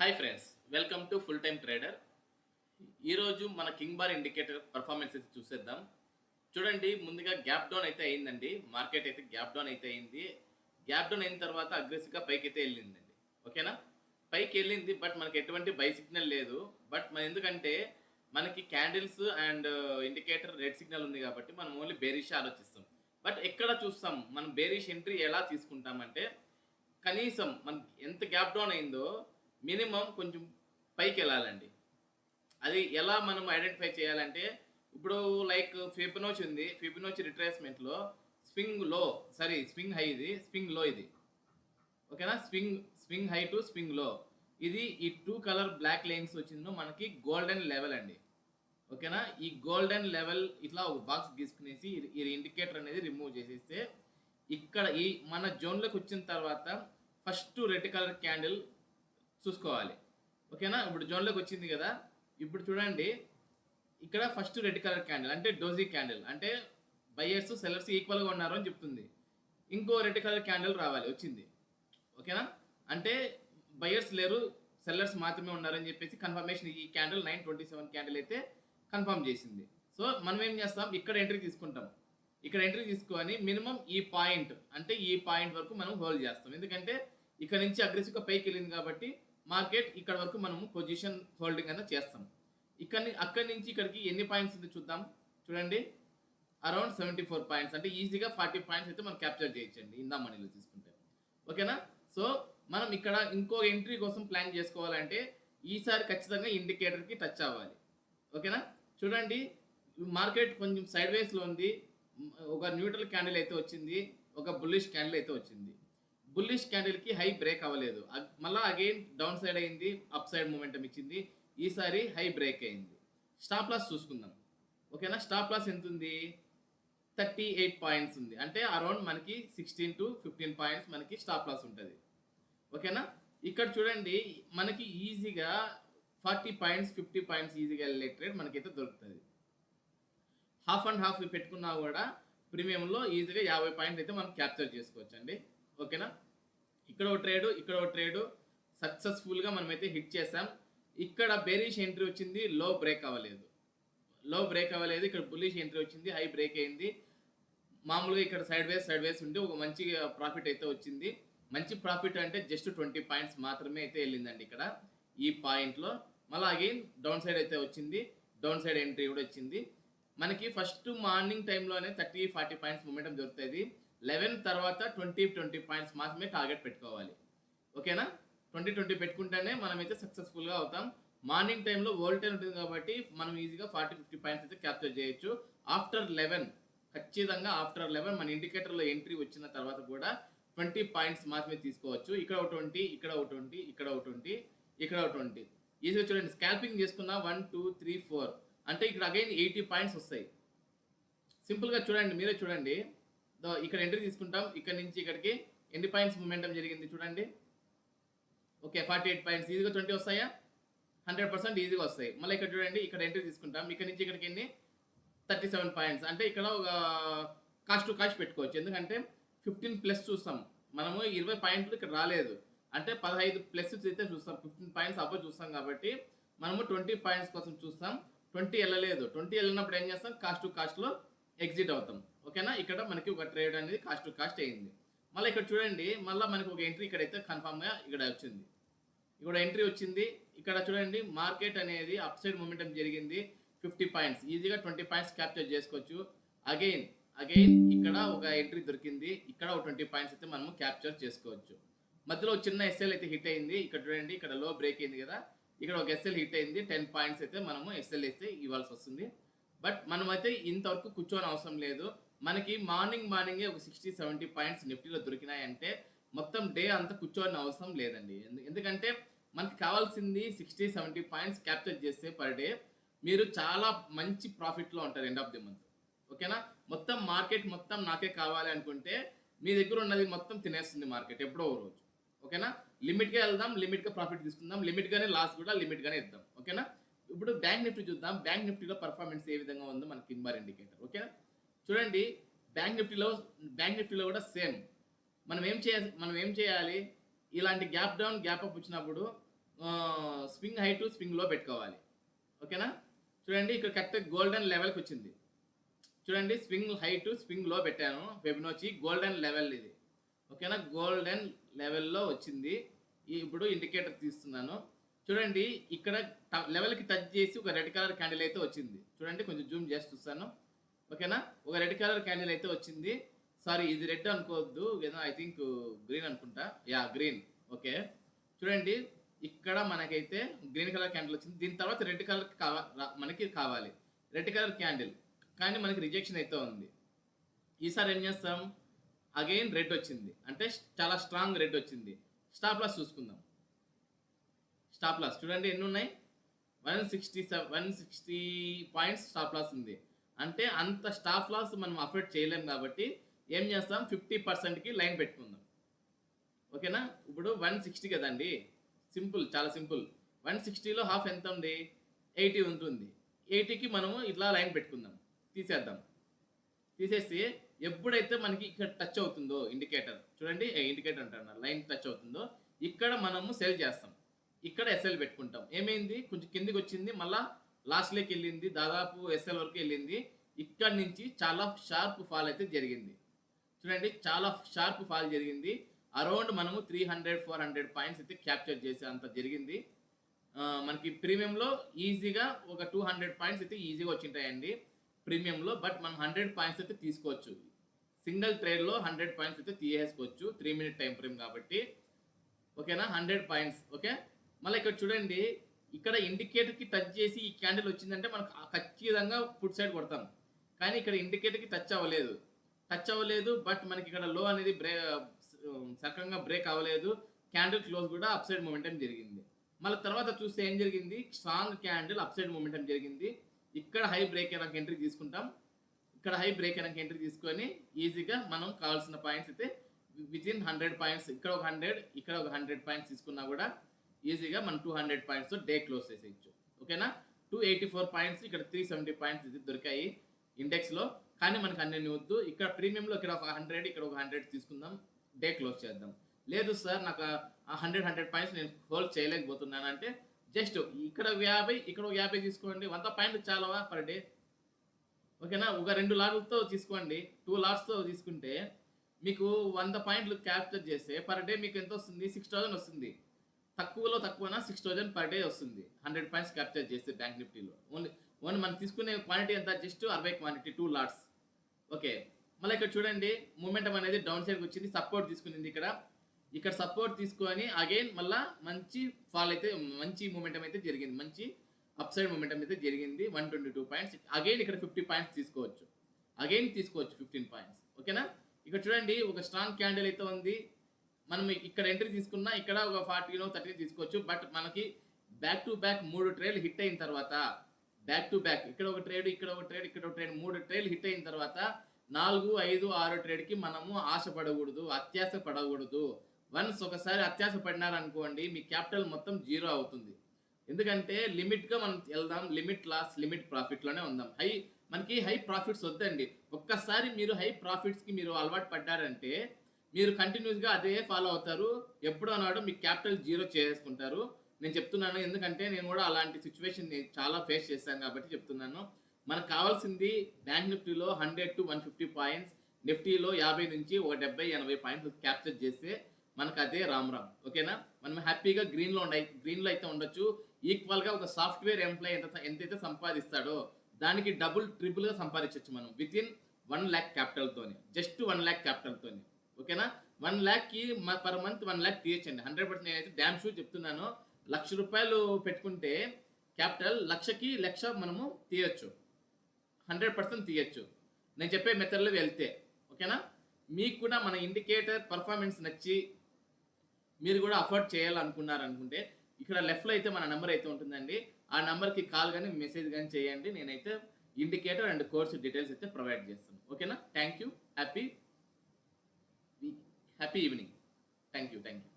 Hi friends welcome to full time trader ఈరోజు మన king bar indicator performance అయితే చూసేద్దాం. చూడండి ముందుగా గ్యాప్ డౌన్ అయితే అయిందండి. మార్కెట్ అయితే గ్యాప్ డౌన్ అయితే అయింది. గ్యాప్ డౌన్ అయిన తర్వాత అగ్రెసివ్గా పైకి అయితే వెళ్ళిందండి. ఓకేనా పైకి వెళ్ళింది బట్ మనకి ఎటువంటి బై సిగ్నల్ లేదు. బట్ మన ఎందుకంటే మనకి candles and indicator red signal ఉంది కాబట్టి మనం ఓన్లీ బేరిష్ ఆలోచిస్తాం. బట్ ఎక్కడ చూస్తాం? మనం బేరిష్ ఎంట్రీ ఎలా తీసుకుంటామంటే కనీసం మనకి ఎంత గ్యాప్ డౌన్ అయిందో మినిమం కొంచెం పైకి వెళ్ళాలండి అది ఎలా మనం ఐడెంటిఫై చేయాలంటే ఇప్పుడు లైక్ ఫిబనోచ్ ఉంది. ఫిబనోచ్ రిట్రేస్మెంట్లో స్వింగ్లో సారీ స్వింగ్ హై ఇది స్వింగ్లో ఇది. ఓకేనా? స్వింగ్ స్వింగ్ హై టు స్వింగ్లో. ఇది ఈ టూ కలర్ బ్లాక్ లైన్స్ వచ్చిందో మనకి గోల్డెన్ లెవెల్ అండి. ఓకేనా? ఈ గోల్డెన్ లెవెల్ ఇట్లా ఒక బాక్స్ గీసుకునేసి ఈ ఇండికేటర్ అనేది రిమూవ్ చేసేస్తే ఇక్కడ ఈ మన జోన్లోకి వచ్చిన తర్వాత ఫస్ట్ రెడ్ కలర్ క్యాండిల్ చూసుకోవాలి. ఓకేనా? ఇప్పుడు జోన్లోకి వచ్చింది కదా? ఇప్పుడు చూడండి. ఇక్కడ ఫస్ట్ రెడ్ కలర్ క్యాండిల్ అంటే డోజీ క్యాండిల్ అంటే బయ్యర్స్ సెల్లర్స్ ఈక్వల్గా ఉన్నారు అని చెప్తుంది. ఇంకో రెడ్ కలర్ క్యాండిల్ రావాలి వచ్చింది. ఓకేనా? అంటే బయ్యర్స్ లేరు సెల్లర్స్ మాత్రమే ఉన్నారని చెప్పేసి కన్ఫర్మేషన్ ఈ candle nine twenty seven candle అయితే కన్ఫర్మ్ చేసింది. సో మనం ఏం చేస్తాం? ఇక్కడ ఎంట్రీ తీసుకుంటాం. ఇక్కడ ఎంట్రీ తీసుకొని మినిమం ఈ పాయింట్ అంటే ఈ పాయింట్ వరకు మనం హోల్డ్ చేస్తాం. ఎందుకంటే ఇక్కడ నుంచి అగ్రెసివ్గా పైకి వెళ్ళింది కాబట్టి మార్కెట్ ఇక్కడ వరకు మనము పొజిషన్ హోల్డింగ్ అనేది చేస్తాం. ఇక్కడ అక్కడి నుంచి ఇక్కడికి ఎన్ని పాయింట్స్ ఉంది చూద్దాం. చూడండి. Around seventy four points. అంటే ఈజీగా ఫార్టీ పాయింట్స్ అయితే మనం క్యాప్చర్ చేయొచ్చండి. ఇందా మనీలో తీసుకుంటే. ఓకేనా? సో మనం ఇక్కడ ఇంకో ఎంట్రీ కోసం ప్లాన్ చేసుకోవాలంటే ఈసారి ఖచ్చితంగా ఇండికేటర్కి టచ్ అవ్వాలి. ఓకేనా? చూడండి. మార్కెట్ కొంచెం సైడ్ వేస్లో ఉంది. ఒక న్యూట్రల్ క్యాండిల్ అయితే వచ్చింది. ఒక బుల్లిష్ క్యాండిల్ అయితే వచ్చింది. బుల్లిష్ క్యాండిల్కి హై బ్రేక్ అవ్వలేదు. మళ్ళీ అగైన్ డౌన్ సైడ్ అయింది అప్ సైడ్ మూమెంటం ఇచ్చింది. ఈసారి హై బ్రేక్ అయింది. స్టాప్ లాస్ చూసుకుందాం. ఓకేనా? స్టాప్ లాస్ ఎంత ఉంది థర్టీ ఎయిట్ పాయింట్స్ ఉంది. అంటే అరౌండ్ మనకి సిక్స్టీన్ టు ఫిఫ్టీన్ పాయింట్స్ మనకి స్టాప్ లాస్ ఉంటుంది. ఓకేనా? ఇక్కడ చూడండి మనకి ఈజీగా ఫార్టీ పాయింట్స్ ఫిఫ్టీ పాయింట్స్ ఈజీగా వెళ్ళే ట్రేడ్ మనకైతే దొరుకుతుంది. హాఫ్ అండ్ హాఫ్ పెట్టుకున్నా కూడా ప్రీమియంలో ఈజీగా యాభై పాయింట్ అయితే మనం క్యాప్చర్ చేసుకోవచ్చు అండి ఓకేనా? ఇక్కడ ఒక ట్రేడ్ ఇక్కడ ఒక ట్రేడ్. సక్సెస్ఫుల్గా మనమైతే హిట్ చేసాం ఇక్కడ బేరిష్ ఎంట్రీ వచ్చింది లో బ్రేక్ అవ్వలేదు. లో బ్రేక్ అవ్వలేదు ఇక్కడ బుల్లిష్ ఎంట్రీ వచ్చింది హై బ్రేక్ అయింది. మామూలుగా ఇక్కడ సైడ్ వేస్ సైడ్ వేస్ ఉంటే ఒక మంచి ప్రాఫిట్ అయితే వచ్చింది. మంచి ప్రాఫిట్ అంటే జస్ట్ ట్వంటీ పాయింట్స్ మాత్రమే అయితే వెళ్ళిందండి ఇక్కడ ఈ పాయింట్లో. మళ్ళీ అగైన్ డౌన్ సైడ్ అయితే వచ్చింది డౌన్ సైడ్ ఎంట్రీ కూడా వచ్చింది. మనకి ఫస్ట్ మార్నింగ్ టైంలోనే థర్టీ ఫార్టీ పాయింట్స్ మూమెంటం దొరుకుతుంది లెవెన్ తర్వాత ట్వంటీ ట్వంటీ పాయింట్స్ మాత్రమే టార్గెట్ పెట్టుకోవాలి. ఓకేనా? ట్వంటీ ట్వంటీ పెట్టుకుంటేనే మనమైతే సక్సెస్ఫుల్గా అవుతాం. మార్నింగ్ టైంలో వోల్టేజ్ ఉంటుంది కాబట్టి మనం ఈజీగా ఫార్టీ ఫిఫ్టీ పాయింట్స్ అయితే క్యాప్చర్ చేయొచ్చు. ఆఫ్టర్ లెవెన్ ఖచ్చితంగా ఆఫ్టర్ లెవెన్ మన ఇండికేటర్లో ఎంట్రీ వచ్చిన తర్వాత కూడా ట్వంటీ పాయింట్స్ మాత్రమే తీసుకోవచ్చు. ఇక్కడ ఒక ట్వంటీ ఇక్కడ ఒక ట్వంటీ ఇక్కడ ఒక ట్వంటీ ఇక్కడ ఒక ట్వంటీ. ఈజీగా చూడండి స్కాల్పింగ్ చేసుకున్న వన్ టూ త్రీ ఫోర్. అంటే ఇక్కడ అగైన్ ఎయిటీ పాయింట్స్ వస్తాయి. సింపుల్గా చూడండి మీరే చూడండి. ఇక్కడ ఎంట్రీ తీసుకుంటాం. ఇక్కడ నుంచి ఇక్కడికి ఎన్ని పాయింట్స్ మూమెంటం జరిగింది చూడండి. ఓకే ఫార్టీ ఎయిట్ పాయింట్స్ ఈజీగా ట్వంటీ వస్తాయా? హండ్రెడ్ పర్సెంట్ ఈజీగా వస్తాయి. మళ్ళీ ఇక్కడ చూడండి ఇక్కడ ఎంట్రీ తీసుకుంటాం. ఇక్కడ నుంచి ఇక్కడికి ఎన్ని? థర్టీ సెవెన్ పాయింట్స్ అంటే ఇక్కడ ఒక కాస్ట్ టు కాస్ట్ పెట్టుకోవచ్చు. ఎందుకంటే ఫిఫ్టీన్ ప్లస్ చూస్తాం. మనము ఇరవై పాయింట్లు ఇక్కడ రాలేదు. అంటే పదహైదు ప్లస్ అయితే చూస్తాం. ఫిఫ్టీన్ పాయింట్స్ అబ్బో చూస్తాం కాబట్టి మనము ట్వంటీ పాయింట్స్ కోసం చూస్తాం. ట్వంటీ వెళ్ళలేదు. ట్వంటీ వెళ్ళినప్పుడు ఏం చేస్తాం? కాస్ట్ టు కాస్ట్లో ఎగ్జిట్ అవుతాం. ఓకేనా? ఇక్కడ మనకి ఒక ట్రేడ్ అనేది కాస్ట్ టు కాస్ట్ అయింది. మళ్ళీ ఇక్కడ చూడండి మళ్ళీ మనకి ఒక ఎంట్రీ ఇక్కడైతే కన్ఫామ్గా ఇక్కడ వచ్చింది. ఇక్కడ ఎంట్రీ వచ్చింది. ఇక్కడ చూడండి మార్కెట్ అనేది అప్ సైడ్ మూమెంటం జరిగింది ఫిఫ్టీ పాయింట్స్ ఈజీగా ట్వంటీ పాయింట్స్ క్యాప్చర్ చేసుకోవచ్చు. అగైన్ అగైన్ ఇక్కడ ఒక ఎంట్రీ దొరికింది. ఇక్కడ ఒక ట్వంటీ పాయింట్స్ అయితే మనము క్యాప్చర్ చేసుకోవచ్చు. మధ్యలో చిన్న ఎస్ఎల్ అయితే హిట్ అయింది. ఇక్కడ చూడండి ఇక్కడ లో బ్రేక్ అయింది కదా. ఇక్కడ ఒక ఎస్ఎల్ హిట్ అయింది. టెన్ పాయింట్స్ అయితే మనము ఎస్ఎల్ అయితే ఇవ్వాల్సి వస్తుంది. బట్ మనమైతే ఇంతవరకు కూర్చోని అవసరం లేదు. మనకి మార్నింగ్ మార్నింగే ఒక సిక్స్టీ సెవెంటీ పాయింట్స్ నిఫ్టీలో దొరికినాయంటే మొత్తం డే అంతా కూర్చోని అవసరం లేదండి. ఎందు- ఎందుకంటే మనకి కావాల్సింది సిక్స్టీ సెవెంటీ పాయింట్స్ క్యాప్చర్ చేస్తే పర్ డే మీరు చాలా మంచి ప్రాఫిట్లో ఉంటారు ఎండ్ ఆఫ్ ది మంత్. ఓకేనా? మొత్తం మార్కెట్ మొత్తం నాకే కావాలి అనుకుంటే మీ దగ్గర ఉన్నది మొత్తం తినేస్తుంది మార్కెట్ ఎప్పుడో రోజు. ఓకేనా? లిమిట్గా వెళ్దాం లిమిట్గా ప్రాఫిట్ తీసుకుందాం లిమిట్గానే లాస్ కూడా లిమిట్గానే ఇద్దాం. ఓకేనా? ఇప్పుడు బ్యాంక్ నిఫ్టీ చూద్దాం. బ్యాంక్ నిఫ్టీలో పర్ఫార్మెన్స్ ఏ విధంగా ఉందో మనకి కింబార్ ఇండికేటర్. ఓకేనా? చూడండి బ్యాంక్ నిఫ్టీలో బ్యాంక్ నిఫ్టీలో కూడా సేమ్ మనం ఏం చేయాలి మనం ఏం చేయాలి? ఇలాంటి గ్యాప్ డౌన్ గ్యాప్ అప్ వచ్చినప్పుడు స్వింగ్ హైట్ టు లో పెట్టుకోవాలి. ఓకేనా? చూడండి ఇక్కడ కరెక్ట్ గోల్డెన్ లెవెల్కి వచ్చింది. చూడండి స్వింగ్ హైట్ టు లో పెట్టాను. వెబినోచి గోల్డెన్ లెవెల్ ఇది. ఓకేనా? గోల్డెన్ లెవెల్లో వచ్చింది. ఇప్పుడు ఇండికేటర్ తీస్తున్నాను. చూడండి ఇక్కడ లెవెల్కి టచ్ చేసి ఒక రెడ్ కలర్ క్యాండిల్ అయితే వచ్చింది. చూడండి కొంచెం జూమ్ చేసి చూస్తాను. ఓకేనా? ఒక రెడ్ కలర్ క్యాండిల్ అయితే వచ్చింది. సారీ ఇది రెడ్ అనుకోవద్దు. ఏదో ఐ థింక్ గ్రీన్ అనుకుంటా. Yeah green. ఓకే. చూడండి ఇక్కడ మనకైతే గ్రీన్ కలర్ క్యాండిల్ వచ్చింది. దీని తర్వాత రెడ్ కలర్ కావా మనకి కావాలి. Red colour candle. కానీ మనకి రిజెక్షన్ అయితే ఉంది. ఈసారి ఏం చేస్తాం? అగైన్ రెడ్ వచ్చింది. అంటే చాలా స్ట్రాంగ్ రెడ్ వచ్చింది. స్టాప్ లాస్ చూసుకుందాం. Stop loss. చూడండి ఎన్ని ఉన్నాయి? One sixty seven one sixty points stop loss ఉంది. అంటే అంత స్టాఫ్ లాస్ మనం అఫోర్డ్ చేయలేం కాబట్టి ఏం చేస్తాం? ఫిఫ్టీ పర్సెంట్కి లైన్ పెట్టుకుందాం. ఓకేనా? ఇప్పుడు వన్ సిక్స్టీ కదండి. సింపుల్ చాలా సింపుల్. వన్ సిక్స్టీలో హాఫ్ ఎంత ఉంది? ఎయిటీ ఉంటుంది. ఎయిటీకి మనము ఇట్లా లైన్ పెట్టుకుందాం. తీసేద్దాం. తీసేసి ఎప్పుడైతే మనకి ఇక్కడ టచ్ అవుతుందో ఇండికేటర్ చూడండి ఇండికేటర్ అంటారు లైన్ టచ్ అవుతుందో ఇక్కడ మనము సెల్ చేస్తాం. ఇక్కడ ఎస్ఎల్ పెట్టుకుంటాం. ఏమైంది? కొంచెం కిందికి వచ్చింది. మళ్ళీ లాస్ట్లోకి వెళ్ళింది దాదాపు ఎస్ఎల్ వరకు వెళ్ళింది. ఇక్కడ నుంచి చాలా షార్ప్ ఫాల్ అయితే జరిగింది. చూడండి చాలా షార్ప్ ఫాల్ జరిగింది. అరౌండ్ మనము three hundred four hundred points అయితే క్యాప్చర్ చేసే అంత జరిగింది మనకి ప్రీమియంలో ఈజీగా ఒక టూ హండ్రెడ్ పాయింట్స్ అయితే ఈజీగా వచ్చింటాయండి. ప్రీమియంలో బట్ మనం హండ్రెడ్ పాయింట్స్ అయితే తీసుకోవచ్చు. సింగిల్ ట్రేడ్లో హండ్రెడ్ పాయింట్స్ అయితే తీసేసుకోవచ్చు. త్రీ మినిట్ టైం ఫ్రేమ్ కాబట్టి. ఓకేనా హండ్రెడ్ పాయింట్స్ ఓకే మళ్ళీ ఇక్కడ చూడండి ఇక్కడ ఇండికేటర్కి టచ్ చేసి ఈ క్యాండిల్ వచ్చిందంటే మనకు ఖచ్చితంగా ఫుడ్ సైడ్ కొడతాం. కానీ ఇక్కడ ఇండికేటర్కి టచ్ అవ్వలేదు. టచ్ అవ్వలేదు బట్ మనకి ఇక్కడ లో అనేది బ్రే um, సక్రంగా బ్రేక్ అవ్వలేదు. క్యాండిల్ క్లోజ్ కూడా అప్ సైడ్ మూమెంటం జరిగింది. మళ్ళీ తర్వాత చూస్తే ఏం జరిగింది? Strong candle up side momentum జరిగింది. ఇక్కడ హై బ్రేక్ అయినాక ఎంట్రీ తీసుకుంటాం. ఇక్కడ హై బ్రేక్ అయినాక ఎంట్రీ తీసుకొని ఈజీగా మనం కావాల్సిన పాయింట్స్ అయితే విత్ ఇన్ హండ్రెడ్ పాయింట్స్ ఇక్కడ ఒక హండ్రెడ్ ఇక్కడ ఒక హండ్రెడ్ పాయింట్స్ తీసుకున్నా కూడా ఈజీగా మనం two hundred points day close చేసేయచ్చు. ఓకేనా? టూ ఎయిటీ ఫోర్ పాయింట్స్ ఇక్కడ త్రీ సెవెంటీ పాయింట్స్ ఇది దొరికాయి ఇండెక్స్లో కానీ మనకు అన్నీ వద్దు. ఇక్కడ ప్రీమియంలో ఇక్కడ ఒక హండ్రెడ్ ఇక్కడ ఒక హండ్రెడ్ తీసుకుందాం. డే క్లోజ్ చేద్దాం. లేదు సార్ నాకు ఆ హండ్రెడ్ హండ్రెడ్ పాయింట్స్ నేను హోల్డ్ చేయలేకపోతున్నాను అంటే జస్ట్ ఇక్కడ ఒక యాభై ఇక్కడ ఒక యాభై తీసుకోండి. వంద పాయింట్లు చాలవా పర్ డే ఓకేనా? ఒక రెండు లాట్లతో తీసుకోండి. టూ లాట్స్తో తీసుకుంటే మీకు వంద పాయింట్లు క్యాప్చర్ చేస్తే పర్ డే మీకు ఎంత వస్తుంది? సిక్స్ థౌసండ్ వస్తుంది. తక్కువలో తక్కువనా సిక్స్ థౌజండ్ పర్ డే వస్తుంది. హండ్రెడ్ పాయింట్స్ క్యాప్చర్ చేస్తే బ్యాంక్ నిఫ్టీలో. ఓన్లీ ఓన్లీ మనం తీసుకునే క్వాంటిటీ ఎంత? జస్ట్ అరవై క్వాంటిటీ టూ లాట్స్ ఓకే మళ్ళీ ఇక్కడ చూడండి మూమెంటం అనేది డౌన్ సైడ్కి వచ్చింది సపోర్ట్ తీసుకునింది ఇక్కడ. ఇక్కడ సపోర్ట్ తీసుకొని అగైన్ మళ్ళీ మంచి ఫాల్ అయితే మంచి మూమెంటం అయితే జరిగింది. మంచి అప్ సైడ్ మూమెంటం అయితే జరిగింది one twenty two points again ఇక్కడ ఫిఫ్టీ పాయింట్స్ తీసుకోవచ్చు. అగైన్ తీసుకోవచ్చు ఫిఫ్టీన్ పాయింట్స్ ఓకేనా ఇక్కడ చూడండి ఒక స్ట్రాంగ్ క్యాండిల్ అయితే ఉంది. మనం ఇక్కడ ఎంట్రీ తీసుకున్నా ఇక్కడ ఒక ఫార్టీనో థర్టీ తీసుకోవచ్చు. బట్ మనకి బ్యాక్ టు బ్యాక్ మూడు ట్రేలు హిట్ అయిన తర్వాత బ్యాక్ టు బ్యాక్ ఇక్కడ ఒక ట్రేడ్ ఇక్కడ ఒక ట్రేడ్ ఇక్కడ ఒక ట్రేడ్ మూడు ట్రేలు హిట్ అయిన తర్వాత నాలుగు ఐదు ఆరు ట్రేడ్కి మనము ఆశపడకూడదు అత్యాశ పడకూడదు. వన్స్ ఒకసారి అత్యాశ పడినారనుకోండి మీ క్యాపిటల్ మొత్తం జీరో అవుతుంది. ఎందుకంటే లిమిట్గా మనం వెళ్దాం లిమిట్ లాస్ లిమిట్ ప్రాఫిట్లోనే ఉందాం. హై మనకి హై ప్రాఫిట్స్ వద్దండి. ఒక్కసారి మీరు హై ప్రాఫిట్స్కి మీరు అలవాటు పడ్డారంటే మీరు కంటిన్యూస్గా అదే ఫాలో అవుతారు. ఎప్పుడో నాడు మీ క్యాపిటల్ జీరో చేసుకుంటారు నేను చెప్తున్నాను ఎందుకంటే నేను కూడా అలాంటి సిచ్యువేషన్ చాలా ఫేస్ చేశాను కాబట్టి చెప్తున్నాను. మనకు కావాల్సింది బ్యాంక్ నిఫ్టీలో hundred to one fifty points నిఫ్టీలో యాభై నుంచి ఒక డెబ్బై ఎనభై పాయింట్లు క్యాప్చర్ చేస్తే మనకు అదే రామ్ రామ్. ఓకేనా మనం హ్యాపీగా గ్రీన్లో ఉండ గ్రీన్లో అయితే ఉండొచ్చు. ఈక్వల్గా ఒక సాఫ్ట్వేర్ ఎంప్లాయ్ ఎంత ఎంతైతే సంపాదిస్తాడో దానికి డబుల్ ట్రిపుల్గా సంపాదించవచ్చు మనం. విత్ ఇన్ వన్ ల్యాక్ క్యాపిటల్తోని జస్ట్ వన్ ల్యాక్ క్యాపిటల్తోని ఓకేనా? వన్ ల్యాక్కి పర్ మంత్ వన్ ల్యాక్ తీయచ్చండి. హండ్రెడ్ పర్సెంట్ నేనైతే డ్యామ్ షూ చెప్తున్నాను. లక్ష రూపాయలు పెట్టుకుంటే క్యాపిటల్ లక్షకి లక్ష మనము తీయచ్చు. హండ్రెడ్ పర్సెంట్ తీయచ్చు. నేను చెప్పే మెథడ్లో వెళ్తే ఓకేనా? మీకు కూడా మన ఇండికేటర్ పర్ఫార్మెన్స్ నచ్చి మీరు కూడా అఫోర్డ్ చేయాలనుకున్నారు అనుకుంటే ఇక్కడ లెఫ్ట్లో అయితే మన నెంబర్ అయితే ఉంటుందండి. ఆ నెంబర్కి కాల్ కానీ మెసేజ్ కానీ చేయండి. నేనైతే ఇండికేటర్ అండ్ కోర్స్ డీటెయిల్స్ అయితే ప్రొవైడ్ చేస్తాను. ఓకేనా? Thank you happy happy evening thank you thank you